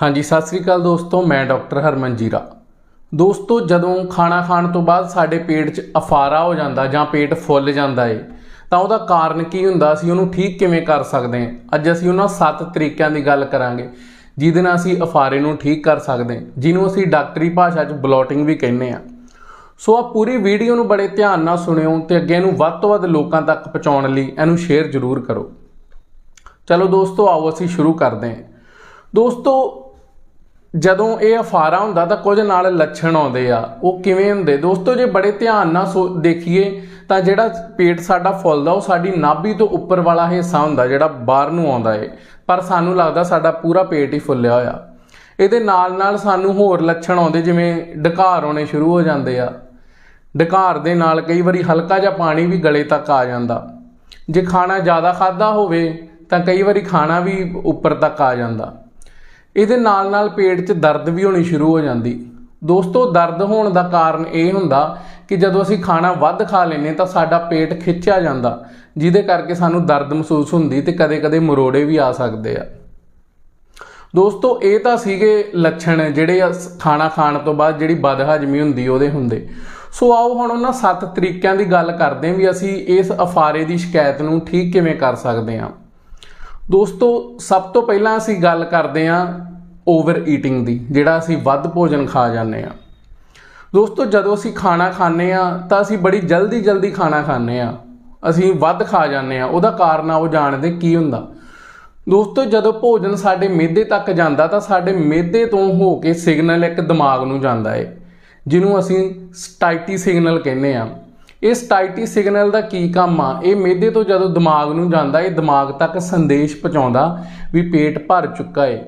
ਹਾਂਜੀ, ਸਤਿ ਸ੍ਰੀ ਅਕਾਲ ਦੋਸਤੋ, ਮੈਂ ਡਾਕਟਰ ਹਰਮਨ ਜੀਰਾ। ਦੋਸਤੋ, ਜਦੋਂ ਖਾਣਾ ਖਾਣ ਤੋਂ ਬਾਅਦ ਸਾਡੇ ਪੇਟ 'ਚ ਅਫਾਰਾ ਹੋ ਜਾਂਦਾ ਜਾਂ ਪੇਟ ਫੁੱਲ ਜਾਂਦਾ ਏ, ਤਾਂ ਉਹਦਾ ਕਾਰਨ ਕੀ ਹੁੰਦਾ, ਅਸੀਂ ਉਹਨੂੰ ਠੀਕ ਕਿਵੇਂ ਕਰ ਸਕਦੇ ਹਾਂ? ਅੱਜ ਅਸੀਂ ਉਹਨਾਂ 7 ਤਰੀਕਿਆਂ ਦੀ ਗੱਲ ਕਰਾਂਗੇ, ਜਿਹਦੇ ਨਾਲ ਅਸੀਂ ਅਫਾਰੇ ਨੂੰ ਠੀਕ ਕਰ ਸਕਦੇ ਹਾਂ, ਜਿਹਨੂੰ ਅਸੀਂ ਡਾਕਟਰੀ ਭਾਸ਼ਾ 'ਚ ਬਲੋਟਿੰਗ ਵੀ ਕਹਿੰਦੇ ਆ ਸੋ ਆ ਪੂਰੀ ਵੀਡੀਓ ਨੂੰ ਬੜੇ ਧਿਆਨ ਨਾਲ ਸੁਣਿਓ ਤੇ ਅੱਗੇ ਇਹਨੂੰ ਵੱਧ ਤੋਂ ਵੱਧ ਲੋਕਾਂ ਤੱਕ ਪਹੁੰਚਾਉਣ ਲਈ ਇਹਨੂੰ ਸ਼ੇਅਰ ਜ਼ਰੂਰ ਕਰੋ। ਚਲੋ ਦੋਸਤੋ, ਆਓ ਅਸੀਂ ਸ਼ੁਰੂ ਕਰਦੇ ਹਾਂ। ਦੋਸਤੋ ਜਦੋਂ ਇਹ ਅਫਾਰਾ ਹੁੰਦਾ ਤਾਂ ਕੁਝ ਨਾਲ ਲੱਛਣ ਆਉਂਦੇ ਆ। ਉਹ ਕਿਵੇਂ ਹੁੰਦੇ? ਦੋਸਤੋ, ਜੇ ਬੜੇ ਧਿਆਨ ਨਾਲ ਸੋ- ਦੇਖੀਏ ਤਾਂ ਜਿਹੜਾ ਪੇਟ ਸਾਡਾ ਫੁੱਲਦਾ, ਉਹ ਸਾਡੀ ਨਾਭੀ ਤੋਂ ਉੱਪਰ ਵਾਲਾ ਹਿੱਸਾ ਹੁੰਦਾ, ਜਿਹੜਾ ਬਾਹਰ ਨੂੰ ਆਉਂਦਾ ਏ। ਪਰ ਸਾਨੂੰ ਲੱਗਦਾ ਸਾਡਾ ਪੂਰਾ ਪੇਟ ਹੀ ਫੁੱਲਿਆ ਹੋਇਆ। ਇਹਦੇ ਨਾਲ ਨਾਲ ਸਾਨੂੰ ਹੋਰ ਲੱਛਣ ਆਉਂਦੇ, ਜਿਵੇਂ ਡਕਾਰ ਆਉਣੇ ਸ਼ੁਰੂ ਹੋ ਜਾਂਦੇ ਆ। ਡਕਾਰ ਦੇ ਨਾਲ ਕਈ ਵਾਰੀ ਹਲਕਾ ਜਿਹਾ ਪਾਣੀ ਵੀ ਗਲੇ ਤੱਕ ਆ ਜਾਂਦਾ। ਜੇ ਖਾਣਾ ਜ਼ਿਆਦਾ ਖਾਦਾ ਹੋਵੇ, ਤਾਂ ਕਈ ਵਾਰੀ ਖਾਣਾ ਵੀ ਉੱਪਰ ਤੱਕ ਆ ਜਾਂਦਾ। ਇਹਦੇ ਨਾਲ ਨਾਲ ਪੇਟ 'ਚ ਦਰਦ ਵੀ ਹੋਣੀ ਸ਼ੁਰੂ ਹੋ ਜਾਂਦੀ। ਦੋਸਤੋ, ਦਰਦ ਹੋਣ ਦਾ ਕਾਰਨ ਇਹ ਹੁੰਦਾ ਕਿ ਜਦੋਂ ਅਸੀਂ ਖਾਣਾ ਵੱਧ ਖਾ ਲੈਨੇ ਤਾਂ ਸਾਡਾ ਪੇਟ ਖਿੱਚਿਆ ਜਾਂਦਾ, ਜਿਹਦੇ ਕਰਕੇ ਸਾਨੂੰ ਦਰਦ ਮਹਿਸੂਸ ਹੁੰਦੀ ਤੇ ਕਦੇ-ਕਦੇ ਮਰੋੜੇ ਵੀ ਆ ਸਕਦੇ ਆ। ਦੋਸਤੋ, ਇਹ ਤਾਂ ਸੀਗੇ ਲੱਛਣ ਜਿਹੜੇ ਅਸ- ਖਾਣਾ ਖਾਣ ਤੋਂ ਬਾਅਦ ਜਿਹੜੀ ਬਦਹਜਮੀ ਹੁੰਦੀ ਉਹਦੇ ਹੁੰਦੇ। ਸੋ ਆਓ ਹੁਣ ਉਹਨਾਂ ਸੱਤ ਤਰੀਕਿਆਂ ਦੀ ਗੱਲ ਕਰਦੇ ਹਾਂ ਵੀ ਅਸੀਂ ਇਸ ਅਫਾਰੇ ਦੀ ਸ਼ਿਕਾਇਤ ਨੂੰ ਠੀਕ ਕਿਵੇਂ ਕਰ ਸਕਦੇ ਹਾਂ। ਦੋਸਤੋ, ਸਭ ਤੋਂ ਪਹਿਲਾਂ ਅਸੀਂ ਗੱਲ ਕਰਦੇ ਹਾਂ ਓਵਰ ਈਟਿੰਗ ਦੀ, ਜਿਹੜਾ ਅਸੀਂ ਵੱਧ ਭੋਜਨ ਖਾ ਜਾਂਦੇ ਹਾਂ। ਦੋਸਤੋ, ਜਦੋਂ ਅਸੀਂ ਖਾਣਾ ਖਾਂਦੇ ਆ ਤਾਂ ਅਸੀਂ ਬੜੀ ਜਲਦੀ ਜਲਦੀ ਖਾਣਾ ਖਾਂਦੇ ਆ ਅਸੀਂ ਵੱਧ ਖਾ ਜਾਂਦੇ ਆ ਉਹਦਾ ਕਾਰਨ ਆ, ਉਹ ਜਾਣਦੇ ਕੀ ਹੁੰਦਾ। ਦੋਸਤੋ, ਜਦੋਂ ਭੋਜਨ ਸਾਡੇ ਮਿਹਦੇ ਤੱਕ ਜਾਂਦਾ, ਤਾਂ ਸਾਡੇ ਮਿਹਦੇ ਤੋਂ ਹੋ ਕੇ ਸਿਗਨਲ ਇੱਕ ਦਿਮਾਗ ਨੂੰ ਜਾਂਦਾ ਏ, ਜਿਹਨੂੰ ਅਸੀਂ ਸਟਾਈਟੀ ਸਿਗਨਲ ਕਹਿੰਦੇ ਆ ਇਹ ਸਟਾਈਟੀ ਸਿਗਨਲ ਦਾ ਕੀ ਕੰਮ ਆ? ਇਹ ਮਿਹਦੇ ਤੋਂ ਜਦੋਂ ਦਿਮਾਗ ਨੂੰ ਜਾਂਦਾ, ਇਹ ਦਿਮਾਗ ਤੱਕ ਸੰਦੇਸ਼ ਪਹੁੰਚਾਉਂਦਾ ਵੀ ਪੇਟ ਭਰ ਚੁੱਕਾ ਏ।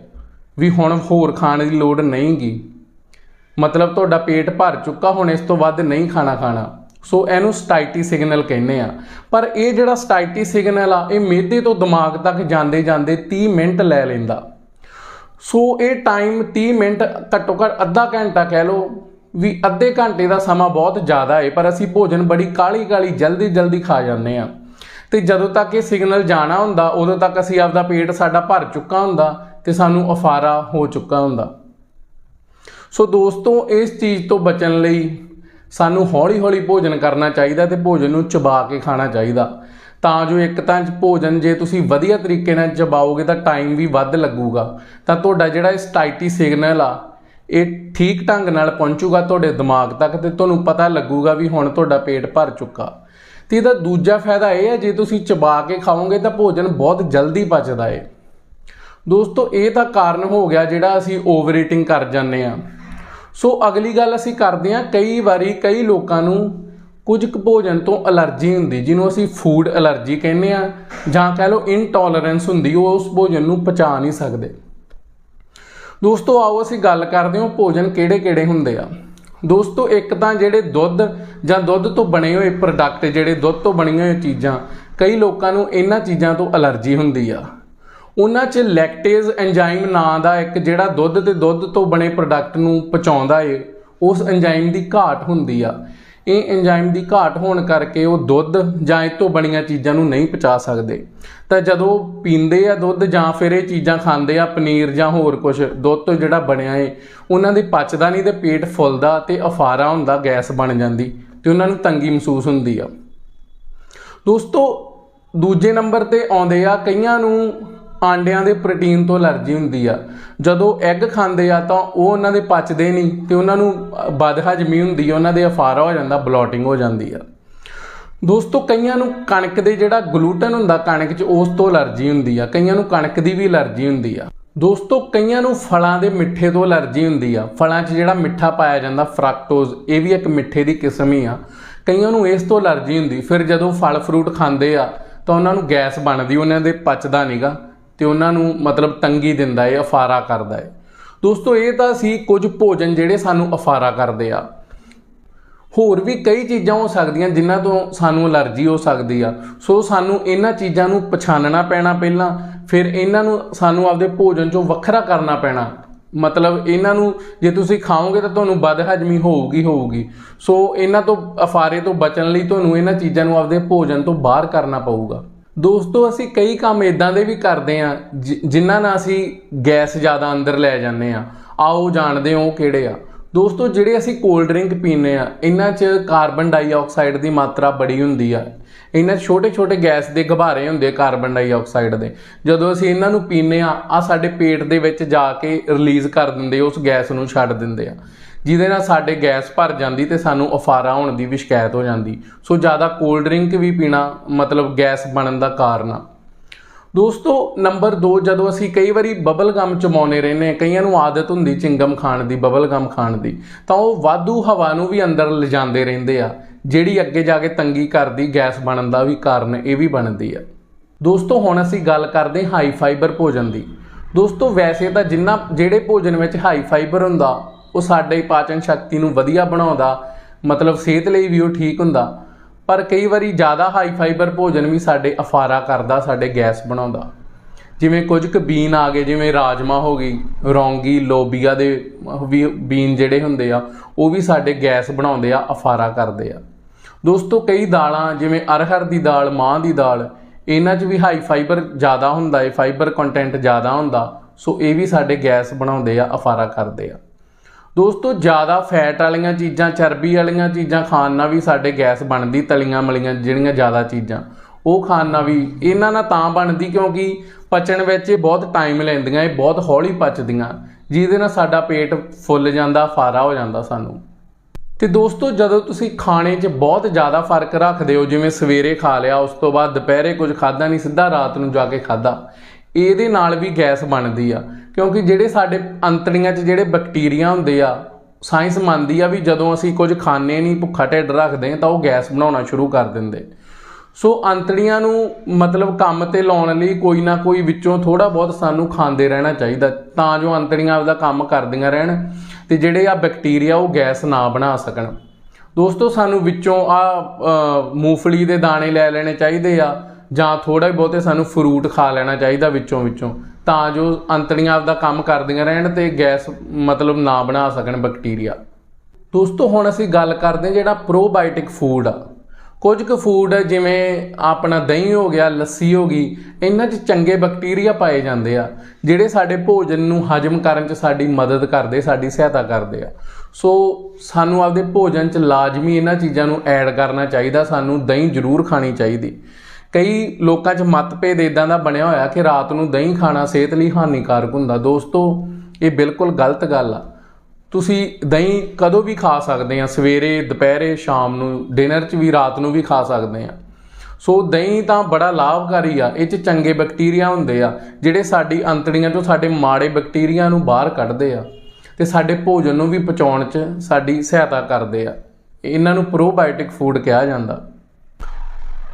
ਵੀ ਹੁਣ ਹੋਰ ਖਾਣ ਦੀ ਲੋੜ ਨਹੀਂਗੀ। ਮਤਲਬ ਤੁਹਾਡਾ ਪੇਟ ਭਰ ਚੁੱਕਾ, ਹੁਣ ਇਸ ਤੋਂ ਵੱਧ ਨਹੀਂ ਖਾਣਾ ਖਾਣਾ। ਸੋ ਇਹਨੂੰ ਸਟਾਈਟੀ ਸਿਗਨਲ ਕਹਿੰਦੇ ਆ। ਪਰ ਇਹ ਜਿਹੜਾ ਸਟਾਈਟੀ ਸਿਗਨਲ ਆ, ਇਹ ਮਿਹਦੇ ਤੋਂ ਦਿਮਾਗ ਤੱਕ ਜਾਂਦੇ ਜਾਂਦੇ 30 ਮਿੰਟ ਲੈ ਲੈਂਦਾ। ਸੋ ਇਹ ਟਾਈਮ 30 ਮਿੰਟ, ਘੱਟੋ ਘੱਟ ਅੱਧਾ ਘੰਟਾ ਕਹਿ ਲਓ, ਵੀ ਅੱਧੇ ਘੰਟੇ ਦਾ ਸਮਾਂ ਬਹੁਤ ਜ਼ਿਆਦਾ ਹੈ ਪਰ ਅਸੀਂ ਭੋਜਨ ਬੜੀ ਕਾਲੀ ਕਾਲੀ ਜਲਦੀ ਜਲਦੀ ਖਾ ਜਾਂਦੇ ਆ। ਤੇ ਜਦੋਂ ਤੱਕ ਇਹ ਸਿਗਨਲ ਜਾਣਾ ਹੁੰਦਾ, ਉਦੋਂ ਤੱਕ ਅਸੀਂ ਆਪਦਾ ਪੇਟ ਸਾਡਾ ਭਰ ਚੁੱਕਾ ਹੁੰਦਾ। ਤੇ ਸਾਨੂੰ ਅਫਾਰਾ ਹੋ ਚੁੱਕਾ ਹੁੰਦਾ। ਸੋ ਦੋਸਤੋ, ਇਸ ਚੀਜ਼ ਤੋਂ ਬਚਣ ਲਈ ਸਾਨੂੰ ਹੌਲੀ-ਹੌਲੀ ਭੋਜਨ ਕਰਨਾ ਚਾਹੀਦਾ ਤੇ ਭੋਜਨ ਨੂੰ ਚਬਾ ਕੇ ਖਾਣਾ ਚਾਹੀਦਾ। ਤਾਂ ਜੋ ਇੱਕ ਤਾਂ ਭੋਜਨ ਜੇ ਤੁਸੀਂ ਵਧੀਆ ਤਰੀਕੇ ਨਾਲ ਚਬਾਓਗੇ ਤਾਂ ਟਾਈਮ ਵੀ ਵੱਧ ਲੱਗੂਗਾ। ਤਾਂ ਤੁਹਾਡਾ ਜਿਹੜਾ ਇਹ ਸਟਾਈਟੀ ਸਿਗਨਲ ਆ, ਇਹ ਠੀਕ ਢੰਗ ਨਾਲ ਪਹੁੰਚੂਗਾ ਤੁਹਾਡੇ ਦਿਮਾਗ ਤੱਕ ਤੇ ਤੁਹਾਨੂੰ ਪਤਾ ਲੱਗੂਗਾ ਵੀ ਹੁਣ ਤੁਹਾਡਾ ਪੇਟ ਭਰ ਚੁੱਕਾ। ਤੇ ਇਹਦਾ ਦੂਜਾ ਫਾਇਦਾ ਇਹ ਹੈ ਜੇ ਤੁਸੀਂ ਚਬਾ ਕੇ ਖਾਓਗੇ ਤਾਂ ਭੋਜਨ ਬਹੁਤ ਜਲਦੀ ਪਚਦਾ ਹੈ ਦੋਸਤੋ, ਇਹ ਤਾਂ ਕਾਰਨ ਹੋ ਗਿਆ ਜਿਹੜਾ ਅਸੀਂ ਓਵਰ ਈਟਿੰਗ ਕਰ ਜਾਂਦੇ ਆ ਸੋ ਅਗਲੀ ਗੱਲ ਅਸੀਂ ਕਰਦੇ ਆ ਕਈ ਵਾਰੀ ਕਈ ਲੋਕਾਂ ਨੂੰ ਕੁਝ ਕੁ ਭੋਜਨ ਤੋਂ ਅਲਰਜੀ ਹੁੰਦੀ, ਜਿਹਨੂੰ ਅਸੀਂ ਫੂਡ ਅਲਰਜੀ ਕਹਿੰਦੇ ਆ ਜਾਂ ਕਹਿ ਲਓ ਇਨਟੋਲਰੈਂਸ ਹੁੰਦੀ, ਉਹ ਉਸ ਭੋਜਨ ਨੂੰ ਪਚਾ ਨਹੀਂ ਸਕਦੇ। ਦੋਸਤੋ, ਆਓ ਅਸੀਂ ਗੱਲ ਕਰਦੇ ਹਾਂ ਭੋਜਨ ਕਿਹੜੇ-ਕਿਹੜੇ ਹੁੰਦੇ ਆ। ਦੋਸਤੋ, ਇੱਕ ਤਾਂ ਜਿਹੜੇ ਦੁੱਧ ਜਾਂ ਦੁੱਧ ਤੋਂ ਬਣੇ ਹੋਏ ਪ੍ਰੋਡਕਟ ਜਿਹੜੇ ਦੁੱਧ ਤੋਂ ਬਣੀਆਂ ਹੋਈਆਂ ਚੀਜ਼ਾਂ, ਕਈ ਲੋਕਾਂ ਨੂੰ ਇਹਨਾਂ ਚੀਜ਼ਾਂ ਤੋਂ ਅਲਰਜੀ ਹੁੰਦੀ ਆ। ਉਹਨਾਂ 'ਚ ਲੈਕਟੇਜ਼ ਐਂਜ਼ਾਈਮ ਨਾਂ ਦਾ ਇੱਕ ਜਿਹੜਾ ਦੁੱਧ ਤੇ ਦੁੱਧ ਤੋਂ ਬਣੇ ਪ੍ਰੋਡਕਟ ਨੂੰ ਪਚਾਉਂਦਾ ਏ, ਉਸ ਐਂਜ਼ਾਈਮ ਦੀ ਘਾਟ ਹੁੰਦੀ ਆ। ਇਹ ਐਂਜ਼ਾਈਮ ਦੀ ਘਾਟ ਹੋਣ ਕਰਕੇ ਉਹ ਦੁੱਧ ਜਾਂ ਇਹ ਤੋਂ ਬਣੀਆਂ ਚੀਜ਼ਾਂ ਨੂੰ ਨਹੀਂ ਪਚਾ ਸਕਦੇ। ਤਾਂ ਜਦੋਂ ਪੀਂਦੇ ਆ ਦੁੱਧ ਜਾਂ ਫਿਰ ਇਹ ਚੀਜ਼ਾਂ ਖਾਂਦੇ ਆ, ਪਨੀਰ ਜਾਂ ਹੋਰ ਕੁਝ ਦੁੱਧ ਤੋਂ ਜਿਹੜਾ ਬਣਿਆ ਏ, ਉਹਨਾਂ ਦੇ ਪਚਦਾ ਨਹੀਂ ਤੇ ਪੇਟ ਫੁੱਲਦਾ ਤੇ ਅਫਾਰਾ ਹੁੰਦਾ, ਗੈਸ ਬਣ ਜਾਂਦੀ ਤੇ ਉਹਨਾਂ ਨੂੰ ਤੰਗੀ ਮਹਿਸੂਸ ਹੁੰਦੀ ਆ। ਦੋਸਤੋ, ਦੂਜੇ ਨੰਬਰ ਤੇ ਆਉਂਦੇ ਆ ਕਈਆਂ ਨੂੰ ਆਂਡਿਆਂ ਦੇ ਪ੍ਰੋਟੀਨ ਤੋਂ ਅਲਰਜੀ ਹੁੰਦੀ ਆ। ਜਦੋਂ ਐਗ ਖਾਂਦੇ ਆ ਤਾਂ ਉਹ ਉਹਨਾਂ ਦੇ ਪਚਦੇ ਨਹੀਂ ਤੇ ਉਹਨਾਂ ਨੂੰ ਬਦਹਜਮੀ ਹੁੰਦੀ ਆ, ਉਹਨਾਂ ਦੇ ਅਫਾਰਾ ਹੋ ਜਾਂਦਾ, ਬਲੋਟਿੰਗ ਹੋ ਜਾਂਦੀ ਆ। ਦੋਸਤੋ, ਕਈਆਂ ਨੂੰ ਕਣਕ ਦੇ ਜਿਹੜਾ ਗਲੂਟਨ ਹੁੰਦਾ ਕਣਕ 'ਚ, ਉਸ ਤੋਂ ਅਲਰਜੀ ਹੁੰਦੀ ਆ। ਕਈਆਂ ਨੂੰ ਕਣਕ ਦੀ ਵੀ ਅਲਰਜੀ ਹੁੰਦੀ ਆ। ਦੋਸਤੋ, ਕਈਆਂ ਨੂੰ ਫਲਾਂ ਦੇ ਮਿੱਠੇ ਤੋਂ ਅਲਰਜੀ ਹੁੰਦੀ ਆ। ਫਲਾਂ 'ਚ ਜਿਹੜਾ ਮਿੱਠਾ ਪਾਇਆ ਜਾਂਦਾ ਫਰਕਟੋਜ਼ ਇਹ ਵੀ ਇੱਕ ਮਿੱਠੇ ਦੀ ਕਿਸਮ ਹੀ ਆ। ਕਈਆਂ ਨੂੰ ਇਸ ਤੋਂ ਅਲਰਜੀ ਹੁੰਦੀ। ਫਿਰ ਜਦੋਂ ਫਲ ਫਰੂਟ ਖਾਂਦੇ ਆ, ਤਾਂ ਉਹਨਾਂ ਨੂੰ ਗੈਸ ਬਣਦੀ, ਉਹਨਾਂ ਦੇ ਪਚਦਾ ਨਹੀਂਗਾ ਤੇ ਉਹਨਾਂ ਨੂੰ ਮਤਲਬ ਤੰਗੀ ਦਿੰਦਾ ਏ, ਅਫਾਰਾ ਕਰਦਾ ਏ। ਦੋਸਤੋ, ਇਹ ਤਾਂ ਸੀ ਕੁਝ ਭੋਜਨ ਜਿਹੜੇ ਸਾਨੂੰ ਅਫਾਰਾ ਕਰਦੇ ਆ। ਹੋਰ ਵੀ ਕਈ ਚੀਜ਼ਾਂ ਹੋ ਸਕਦੀਆਂ ਜਿਨ੍ਹਾਂ ਤੋਂ ਸਾਨੂੰ ਅਲਰਜੀ ਹੋ ਸਕਦੀ ਆ। ਸੋ ਸਾਨੂੰ ਇਹਨਾਂ ਚੀਜ਼ਾਂ ਨੂੰ ਪਛਾਣਨਾ ਪੈਣਾ ਪਹਿਲਾਂ, ਫਿਰ ਇਹਨਾਂ ਨੂੰ ਸਾਨੂੰ ਆਪਦੇ ਭੋਜਨ ਚੋਂ ਵੱਖਰਾ ਕਰਨਾ ਪੈਣਾ। ਮਤਲਬ ਇਹਨਾਂ ਨੂੰ ਜੇ ਤੁਸੀਂ ਖਾਓਗੇ ਤਾਂ ਤੁਹਾਨੂੰ ਬਦਹਜਮੀ ਹੋਊਗੀ ਹੋਊਗੀ। ਸੋ ਇਹਨਾਂ ਤੋਂ ਅਫਾਰੇ ਤੋਂ ਬਚਣ ਲਈ ਤੁਹਾਨੂੰ ਇਹਨਾਂ ਚੀਜ਼ਾਂ ਨੂੰ ਆਪਦੇ ਭੋਜਨ ਤੋਂ ਬਾਹਰ ਕਰਨਾ ਪਊਗਾ। ਦੋਸਤੋ, ਅਸੀਂ ਕਈ ਕੰਮ ਇਦਾਂ ਦੇ ਵੀ ਕਰਦੇ ਆ ਜਿਨ੍ਹਾਂ ਨਾਲ ਅਸੀਂ ਗੈਸ ਜ਼ਿਆਦਾ ਅੰਦਰ ਲੈ ਜਾਂਦੇ ਆ ਆਓ ਜਾਣਦੇ ਹਾਂ ਕਿਹੜੇ ਆ। ਦੋਸਤੋ, ਜਿਹੜੇ ਅਸੀਂ ਕੋਲਡ ਡਰਿੰਕ ਪੀਂਦੇ ਆ ਇਹਨਾਂ 'ਚ ਕਾਰਬਨ ਡਾਈਆਕਸਾਈਡ ਦੀ ਮਾਤਰਾ ਬੜੀ ਹੁੰਦੀ ਆ। ਇਹਨਾਂ 'ਚ ਛੋਟੇ-ਛੋਟੇ ਗੈਸ ਦੇ ਗੁਬਾਰੇ ਹੁੰਦੇ ਆ ਕਾਰਬਨ ਡਾਈਆਕਸਾਈਡ ਦੇ। ਜਦੋਂ ਅਸੀਂ ਇਹਨਾਂ ਨੂੰ ਪੀਂਦੇ ਆ ਆ ਸਾਡੇ ਪੇਟ ਦੇ ਵਿੱਚ ਜਾ ਕੇ ਰਿਲੀਜ਼ ਕਰ ਦਿੰਦੇ, ਉਸ ਗੈਸ ਨੂੰ ਛੱਡ ਦਿੰਦੇ ਆ। ਜਿਹਦੇ ਨਾਲ ਸਾਡੇ ਗੈਸ ਭਰ ਜਾਂਦੀ ਤੇ ਸਾਨੂੰ ਅਫਾਰਾ ਹੋਣ ਦੀ ਵੀ ਸ਼ਿਕਾਇਤ ਹੋ ਜਾਂਦੀ। ਸੋ ਜ਼ਿਆਦਾ ਕੋਲਡ ਡਰਿੰਕ ਵੀ ਪੀਣਾ ਮਤਲਬ ਗੈਸ ਬਣਨ ਦਾ ਕਾਰਨ ਆ। ਦੋਸਤੋ ਨੰਬਰ 2 ਜਦੋਂ ਅਸੀਂ ਕਈ ਵਾਰੀ ਬਬਲ ਗਮ ਚਮਾਉਨੇ ਰਹਿੰਦੇ ਹਾਂ, ਕਈਆਂ ਨੂੰ ਆਦਤ ਹੁੰਦੀ ਚਿੰਗਮ ਖਾਣ ਦੀ ਬਬਲ ਗਮ ਖਾਣ ਦੀ, ਤਾਂ ਉਹ ਵਾਧੂ ਹਵਾ ਨੂੰ ਵੀ ਅੰਦਰ ਲਿਜਾਂਦੇ ਰਹਿੰਦੇ ਆ, ਜਿਹੜੀ ਅੱਗੇ ਜਾ ਕੇ ਤੰਗੀ ਕਰਦੀ, ਗੈਸ ਬਣਨ ਦਾ ਵੀ ਕਾਰਨ ਇਹ ਵੀ ਬਣਦੀ ਆ। ਦੋਸਤੋ, ਹੁਣ ਅਸੀਂ ਗੱਲ ਕਰਦੇ ਹਾਈ ਫਾਈਬਰ ਭੋਜਨ ਦੀ। ਦੋਸਤੋ, ਵੈਸੇ ਤਾਂ ਜਿੰਨਾ, ਜਿਹੜੇ ਭੋਜਨ ਵਿੱਚ ਹਾਈ ਫਾਈਬਰ ਹੁੰਦਾ ਉਹ ਸਾਡੇ ਪਾਚਨ ਸ਼ਕਤੀ ਨੂੰ ਵਧੀਆ ਬਣਾਉਂਦਾ, ਮਤਲਬ ਸਿਹਤ ਲਈ ਵੀ ਉਹ ਠੀਕ ਹੁੰਦਾ। ਪਰ ਕਈ ਵਾਰੀ ਜ਼ਿਆਦਾ ਹਾਈ ਫਾਈਬਰ ਭੋਜਨ ਵੀ ਸਾਡੇ ਅਫਾਰਾ ਕਰਦਾ, ਸਾਡੇ ਗੈਸ ਬਣਾਉਂਦਾ। ਜਿਵੇਂ ਕੁਝ ਕੁ ਬੀਨ ਆ ਗਏ, ਜਿਵੇਂ ਰਾਜਮਾ ਹੋ ਗਈ, ਰੌਂਗੀ, ਲੋਬੀਆ ਦੇ ਵੀ ਬੀਨ ਜਿਹੜੇ ਹੁੰਦੇ ਆ, ਉਹ ਵੀ ਸਾਡੇ ਗੈਸ ਬਣਾਉਂਦੇ ਆ, ਅਫਾਰਾ ਕਰਦੇ ਆ। ਦੋਸਤੋ, ਕਈ ਦਾਲਾਂ, ਜਿਵੇਂ ਅਰਹਰ ਦੀ ਦਾਲ ਮਾਂ ਦੀ ਦਾਲ, ਇਹਨਾਂ 'ਚ ਵੀ ਹਾਈ ਫਾਈਬਰ ਜ਼ਿਆਦਾ ਹੁੰਦਾ ਹੈ ਫਾਈਬਰ ਕੰਟੈਂਟ ਜ਼ਿਆਦਾ ਹੁੰਦਾ। ਸੋ ਇਹ ਵੀ ਸਾਡੇ ਗੈਸ ਬਣਾਉਂਦੇ ਆ, ਅਫਾਰਾ ਕਰਦੇ ਆ। ਦੋਸਤੋ, ਜ਼ਿਆਦਾ ਫੈਟ ਵਾਲੀਆਂ ਚੀਜ਼ਾਂ, ਚਰਬੀ ਵਾਲੀਆਂ ਚੀਜ਼ਾਂ ਖਾਣ ਨਾਲ ਵੀ ਸਾਡੇ ਗੈਸ ਬਣਦੀ, ਤਲੀਆਂ ਮਲੀਆਂ ਜਿਹੜੀਆਂ ਜ਼ਿਆਦਾ ਚੀਜ਼ਾਂ, ਉਹ ਖਾਣ ਨਾਲ ਵੀ। ਇਹਨਾਂ ਨਾਲ ਤਾਂ ਬਣਦੀ ਕਿਉਂਕਿ ਪਚਣ ਵਿੱਚ ਇਹ ਬਹੁਤ ਟਾਈਮ ਲੈਂਦੀਆਂ, ਇਹ ਬਹੁਤ ਹੌਲੀ ਪਚਦੀਆਂ। ਜਿਹਦੇ ਨਾਲ ਸਾਡਾ ਪੇਟ ਫੁੱਲ ਜਾਂਦਾ, ਫਾਰਾ ਹੋ ਜਾਂਦਾ ਸਾਨੂੰ। ਤੇ ਦੋਸਤੋ, ਜਦੋਂ ਤੁਸੀਂ ਖਾਣੇ 'ਚ ਬਹੁਤ ਜ਼ਿਆਦਾ ਫ਼ਰਕ ਰੱਖਦੇ ਹੋ, ਜਿਵੇਂ ਸਵੇਰੇ ਖਾ ਲਿਆ, ਉਸ ਤੋਂ ਬਾਅਦ ਦੁਪਹਿਰੇ ਕੁਝ ਖਾਦਾ ਨਹੀਂ, ਸਿੱਧਾ ਰਾਤ ਨੂੰ ਜਾ ਕੇ ਖਾਦਾ ਇਹਦੇ ਨਾਲ ਵੀ ਗੈਸ ਬਣਦੀ ਆ। ਕਿਉਂਕਿ ਜਿਹੜੇ ਸਾਡੇ ਅੰਤੜੀਆਂ 'ਚ ਜਿਹੜੇ ਬੈਕਟੀਰੀਆ ਹੁੰਦੇ ਆ, ਸਾਇੰਸ ਮੰਨਦੀ ਆ ਵੀ ਜਦੋਂ ਅਸੀਂ ਕੁਝ ਖਾਣੇ ਨਹੀਂ, ਭੁੱਖਾ ਢਿੱਡ ਰੱਖਦੇ ਤਾਂ ਉਹ ਗੈਸ ਬਣਾਉਣਾ ਸ਼ੁਰੂ ਕਰ ਦਿੰਦੇ। ਸੋ ਅੰਤੜੀਆਂ ਨੂੰ ਮਤਲਬ ਕੰਮ ਤੇ ਲਾਉਣ ਲਈ ਕੋਈ ਨਾ ਕੋਈ ਵਿੱਚੋਂ ਥੋੜਾ ਬਹੁਤ ਸਾਨੂੰ ਖਾਂਦੇ ਰਹਿਣਾ ਚਾਹੀਦਾ, ਤਾਂ ਜੋ ਅੰਤੜੀਆਂ ਆਪਦਾ ਕੰਮ ਕਰਦੀਆਂ ਰਹਿਣ ਤੇ ਜਿਹੜੇ ਆ ਬੈਕਟੀਰੀਆ ਉਹ ਗੈਸ ਨਾ ਬਣਾ ਸਕਣ। ਦੋਸਤੋ, ਸਾਨੂੰ ਵਿੱਚੋਂ ਆ ਮੂੰਗਫਲੀ ਦੇ ਦਾਣੇ ਲੈ ਲੈਣੇ ਚਾਹੀਦੇ ਆ। ਜਾਂ ਥੋੜਾ ਬਹੁਤੇ ਸਾਨੂੰ ਫਰੂਟ ਖਾ ਲੈਣਾ ਚਾਹੀਦਾ ਵਿੱਚੋਂ ਵਿੱਚੋਂ, ਤਾਂ ਜੋ ਅੰਤੜੀਆਂ ਆਪਦਾ ਕੰਮ ਕਰਦੀਆਂ ਰਹਿਣ ਤੇ ਗੈਸ ਮਤਲਬ ਨਾ ਬਣਾ ਸਕਣ ਬੈਕਟੀਰੀਆ ਦੋਸਤੋ, ਹੁਣ ਅਸੀਂ ਗੱਲ ਕਰਦੇ ਹਾਂ ਜਿਹੜਾ ਪ੍ਰੋਬਾਇਓਟਿਕ ਫੂਡ ਆ। ਕੁਝ ਕੁ ਫੂਡ ਜਿਵੇਂ ਆਪਣਾ ਦਹੀਂ ਹੋ ਗਿਆ, ਲੱਸੀ ਹੋ ਗਈ, ਇਹਨਾਂ 'ਚ ਚੰਗੇ ਬੈਕਟੀਰੀਆ ਪਾਏ ਜਾਂਦੇ ਆ, ਜਿਹੜੇ ਸਾਡੇ ਭੋਜਨ ਨੂੰ ਹਜਮ ਕਰਨ 'ਚ ਸਾਡੀ ਮਦਦ ਕਰਦੇ, ਸਾਡੀ ਸਹਾਇਤਾ ਕਰਦੇ ਆ। ਸੋ ਸਾਨੂੰ ਆਪਦੇ ਭੋਜਨ 'ਚ ਲਾਜ਼ਮੀ ਇਹਨਾਂ ਚੀਜ਼ਾਂ ਨੂੰ ਐਡ ਕਰਨਾ ਚਾਹੀਦਾ, ਸਾਨੂੰ ਦਹੀਂ ਜ਼ਰੂਰ ਖਾਣੀ ਚਾਹੀਦੀ। ਕਈ ਲੋਕਾਂ 'ਚ ਮਤਭੇਦ ਇਦਾਂ ਦਾ ਬਣਿਆ ਹੋਇਆ ਕਿ ਰਾਤ ਨੂੰ ਦਹੀਂ ਖਾਣਾ ਸਿਹਤ ਲਈ ਹਾਨੀਕਾਰਕ ਹੁੰਦਾ। ਦੋਸਤੋ, ਇਹ ਬਿਲਕੁਲ ਗਲਤ ਗੱਲ ਆ। ਤੁਸੀਂ ਦਹੀਂ ਕਦੋਂ ਵੀ ਖਾ ਸਕਦੇ ਆ, ਸਵੇਰੇ, ਦੁਪਹਿਰੇ, ਸ਼ਾਮ ਨੂੰ, ਡਿਨਰ 'ਚ ਵੀ, ਰਾਤ ਨੂੰ ਵੀ ਖਾ ਸਕਦੇ ਆ। ਸੋ ਦਹੀਂ ਤਾਂ ਬੜਾ ਲਾਭਕਾਰੀ ਆ। ਇਹ 'ਚ ਚੰਗੇ ਬੈਕਟੀਰੀਆ ਹੁੰਦੇ ਆ, ਜਿਹੜੇ ਸਾਡੀ ਅੰਤੜੀਆਂ 'ਚੋਂ ਸਾਡੇ ਮਾੜੇ ਬੈਕਟੀਰੀਆ ਨੂੰ ਬਾਹਰ ਕੱਢਦੇ ਆ ਤੇ ਸਾਡੇ ਭੋਜਨ ਨੂੰ ਵੀ ਪਚਾਉਣ 'ਚ ਸਾਡੀ ਸਹਾਇਤਾ ਕਰਦੇ ਆ। ਇਹਨਾਂ ਨੂੰ ਪ੍ਰੋਬਾਇਓਟਿਕ ਫੂਡ ਕਿਹਾ ਜਾਂਦਾ।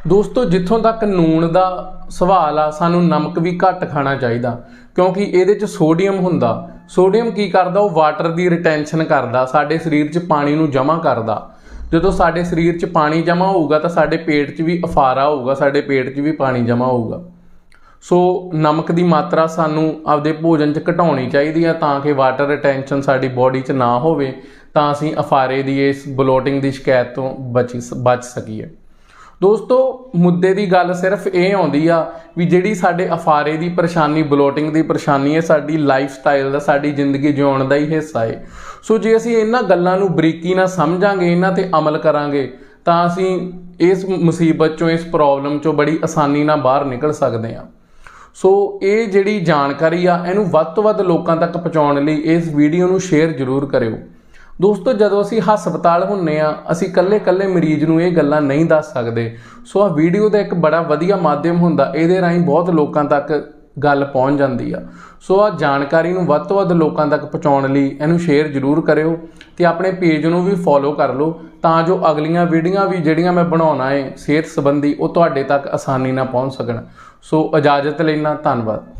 ਦੋਸਤੋ, ਜਿੱਥੋਂ ਤੱਕ ਨੂਣ ਦਾ ਸਵਾਲ ਆ, ਸਾਨੂੰ ਨਮਕ ਵੀ ਘੱਟ ਖਾਣਾ ਚਾਹੀਦਾ, ਕਿਉਂਕਿ ਇਹਦੇ 'ਚ ਸੋਡੀਅਮ ਹੁੰਦਾ। ਸੋਡੀਅਮ ਕੀ ਕਰਦਾ? ਉਹ ਵਾਟਰ ਦੀ ਰਿਟੈਂਸ਼ਨ ਕਰਦਾ, ਸਾਡੇ ਸਰੀਰ 'ਚ ਪਾਣੀ ਨੂੰ ਜਮ੍ਹਾਂ ਕਰਦਾ। ਜਦੋਂ ਸਾਡੇ ਸਰੀਰ 'ਚ ਪਾਣੀ ਜਮ੍ਹਾਂ ਹੋਊਗਾ, ਤਾਂ ਸਾਡੇ ਪੇਟ 'ਚ ਵੀ ਅਫਾਰਾ ਹੋਊਗਾ, ਸਾਡੇ ਪੇਟ 'ਚ ਵੀ ਪਾਣੀ ਜਮ੍ਹਾਂ ਹੋਊਗਾ। ਸੋ, ਨਮਕ ਦੀ ਮਾਤਰਾ ਸਾਨੂੰ ਆਪਦੇ ਭੋਜਨ 'ਚ ਘਟਾਉਣੀ ਚਾਹੀਦੀ ਆ, ਤਾਂ ਕਿ ਵਾਟਰ ਰਿਟੈਂਸ਼ਨ ਸਾਡੀ ਬਾਡੀ 'ਚ ਨਾ ਹੋਵੇ, ਤਾਂ ਅਸੀਂ ਅਫਾਰੇ ਦੀ ਇਸ ਬਲੋਟਿੰਗ ਦੀ ਸ਼ਿਕਾਇਤ ਤੋਂ ਬਚ ਬਚ ਸਕੀਏ। ਦੋਸਤੋ, ਮੁੱਦੇ ਦੀ ਗੱਲ ਸਿਰਫ ਇਹ ਆਉਂਦੀ ਆ ਵੀ ਜਿਹੜੀ ਸਾਡੇ ਅਫਾਰੇ ਦੀ ਪਰੇਸ਼ਾਨੀ, ਬਲੋਟਿੰਗ ਦੀ ਪਰੇਸ਼ਾਨੀ ਹੈ, ਸਾਡੀ ਲਾਈਫ ਸਟਾਈਲ ਦਾ, ਸਾਡੀ ਜ਼ਿੰਦਗੀ ਜਿਉਣ ਦਾ ਹੀ ਹਿੱਸਾ ਹੈ ਸੋ ਜੇ ਅਸੀਂ ਇਹਨਾਂ ਗੱਲਾਂ ਨੂੰ ਬਰੀਕੀ ਨਾਲ ਸਮਝਾਂਗੇ, ਇਹਨਾਂ ਤੇ ਅਮਲ ਕਰਾਂਗੇ, ਤਾਂ ਅਸੀਂ ਇਸ ਮੁਸੀਬਤ ਚੋਂ, ਇਸ ਪ੍ਰੋਬਲਮ ਚੋਂ ਬੜੀ ਆਸਾਨੀ ਨਾਲ ਬਾਹਰ ਨਿਕਲ ਸਕਦੇ ਹਾਂ। ਸੋ ਇਹ ਜਿਹੜੀ ਜਾਣਕਾਰੀ ਆ, ਇਹਨੂੰ ਵੱਧ ਤੋਂ ਵੱਧ ਲੋਕਾਂ ਤੱਕ ਪਹੁੰਚਾਉਣ ਲਈ ਇਸ ਵੀਡੀਓ ਨੂੰ ਸ਼ੇਅਰ ਜ਼ਰੂਰ ਕਰਿਓ। ਦੋਸਤੋ, ਜਦੋਂ ਅਸੀਂ ਹਸਪਤਾਲ ਹੁੰਨੇ ਆ, ਅਸੀਂ ਕੱਲੇ-ਕੱਲੇ ਮਰੀਜ਼ ਨੂੰ ਇਹ ਗੱਲਾਂ ਨਹੀਂ ਦੱਸ ਸਕਦੇ। ਸੋ ਆ ਵੀਡੀਓ ਦਾ ਇੱਕ ਬੜਾ ਵਧੀਆ ਮਾਧਿਅਮ ਹੁੰਦਾ, ਇਹਦੇ ਰਾਹੀਂ ਬਹੁਤ ਲੋਕਾਂ ਤੱਕ ਗੱਲ ਪਹੁੰਚ ਜਾਂਦੀ ਆ। ਸੋ ਆ ਜਾਣਕਾਰੀ ਨੂੰ ਵੱਧ ਤੋਂ ਵੱਧ ਲੋਕਾਂ ਤੱਕ ਪਹੁੰਚਾਉਣ ਲਈ ਇਹਨੂੰ ਸ਼ੇਅਰ ਜ਼ਰੂਰ ਕਰਿਓ ਤੇ ਆਪਣੇ ਪੇਜ ਨੂੰ ਵੀ ਫੋਲੋ ਕਰ ਲਓ, ਤਾਂ ਜੋ ਅਗਲੀਆਂ ਵੀਡੀਓਆਂ ਵੀ ਜਿਹੜੀਆਂ ਮੈਂ ਬਣਾਉਣਾ ਹੈ ਸਿਹਤ ਸੰਬੰਧੀ, ਉਹ ਤੁਹਾਡੇ ਤੱਕ ਆਸਾਨੀ ਨਾਲ ਪਹੁੰਚ ਸਕਣ। ਸੋ ਇਜਾਜ਼ਤ ਲੈਣਾ ਧੰਨਵਾਦ।